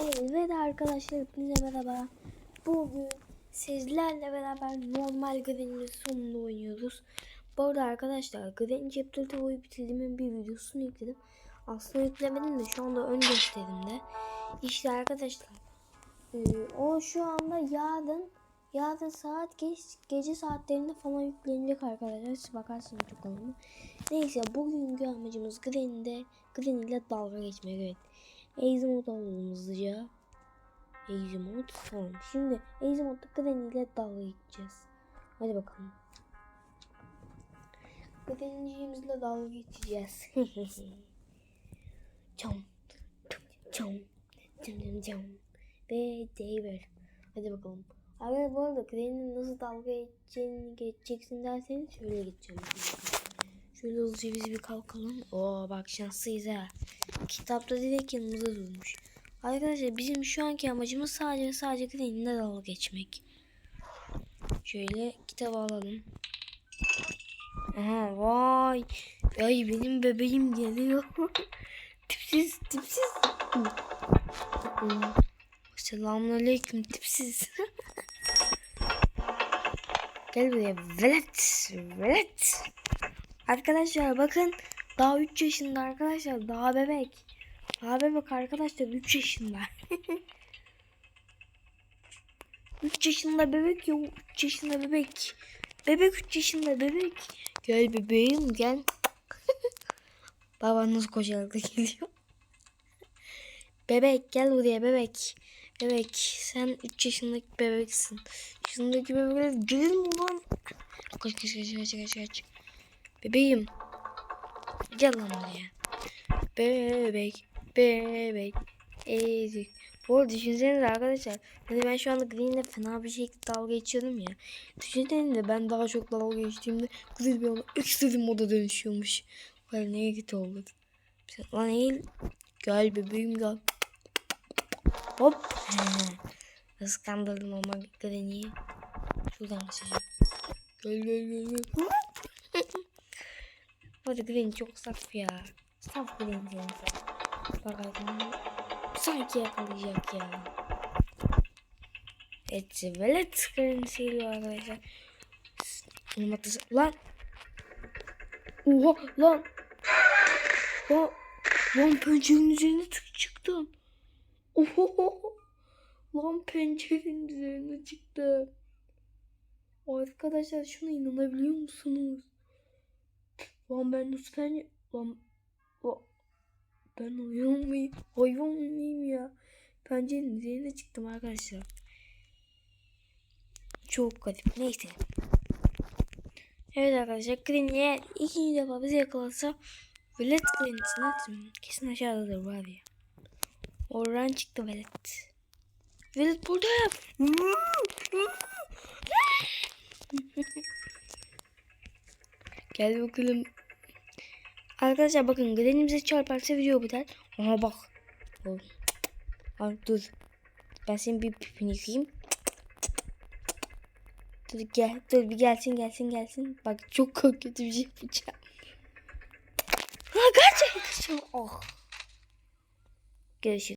Evet arkadaşlar hepinize merhaba. Bugün sizlerle beraber normal Granny'nin sonunda oynuyoruz. Bu arada arkadaşlar Granny Chapter 2'yi bitirdiğimin bir videosunu yükledim. Aslında yüklemedim de şu anda ön gösterimde. İşte arkadaşlar e, o şu anda yarın yarın saat geç, gece saatlerinde falan yüklenecek arkadaşlar. Siz bakarsınız çok oldu. Neyse bugünkü amacımız Granny'de Granny ile dalga geçmek evet. Easy mod alalım hızlıca. Easy mod tamam. Şimdi Easy modda Granny dalga geçeceğiz. Hadi bakalım. Granny'cimizle dalga geçeceğiz. Çam. Çam. Çam çam çam. Ve David. Hadi bakalım. Arkadaşlar bu arada Granny'nin nasıl dalga geçeceğini geçeceksin derseniz şöyle geçeceğim. Şöyle hızlıca biz bir kalkalım. Oo bak şanslıyız ha. Kitapta direkt yanımızda durmuş. Arkadaşlar bizim şu anki amacımız sadece sadece Granny'le dalga geçmek. Şöyle kitabı alalım. Aha vay. Ay benim bebeğim geliyor. tipsiz tipsiz. Selamünaleyküm tipsiz. Gel buraya velet velet. Arkadaşlar bakın daha 3 yaşında arkadaşlar daha bebek. Daha bebek arkadaşlar 3 yaşında. 3 yaşında bebek ya 3 yaşında bebek. Bebek 3 yaşında bebek. Gel bebeğim gel. Babanız koşarak da geliyor. Bebek gel buraya bebek. Bebek sen 3 yaşındaki bebeksin. Yaşındaki bebekler gelir mi lan? Kaç kaç kaç kaç kaç kaç. Bebeğim. Gel lan. Bebek. Bebek. Ezik. Bu arada düşünsenize arkadaşlar. Hani ben şu anda Green'le fena bir şekilde dalga geçiyordum ya. Düşünsenize ben daha çok dalga geçtiğimde Green bir anda ekstrem moda dönüşüyormuş. Böyle neye git oldu. Lan eğil. Gel bebeğim gel. Hop. Nasıl kandırdım ama Green'i. Şuradan açacağım. Gel gel gel gel. Hadi Green çok saf ya. Saf Green saf. Bakalım. Sanki yakalayacak ya. Evet, velet Green siliyor arkadaşlar. Olmadı. Lan. Oha lan. Lan. Lan pencerenin üzerine çıktım. Oho. Lan pencerenin üzerine çıktım. Arkadaşlar şuna inanabiliyor musunuz? Lan ben ben... Lan... Ben hayvan mıyım? Hayvan mıyım ya? Pencerenin üzerine arkadaşlar. Çok garip. Neyse. Evet arkadaşlar Green'e ikinci defa bizi yakalarsa Velet Green'in kesin aşağıdadır var ya. Oradan çıktı Velet. Velet burada. Gel bakalım. Arkadaşlar bakın Granny bize çarparsa video biter. Aha bak. Ay, dur. Ben senin bir pipini yıkayayım. Dur gel. Dur bir gelsin gelsin gelsin. Bak çok kötü bir şey yapacağım. Ha gerçekten. Oh. Görüşürüz.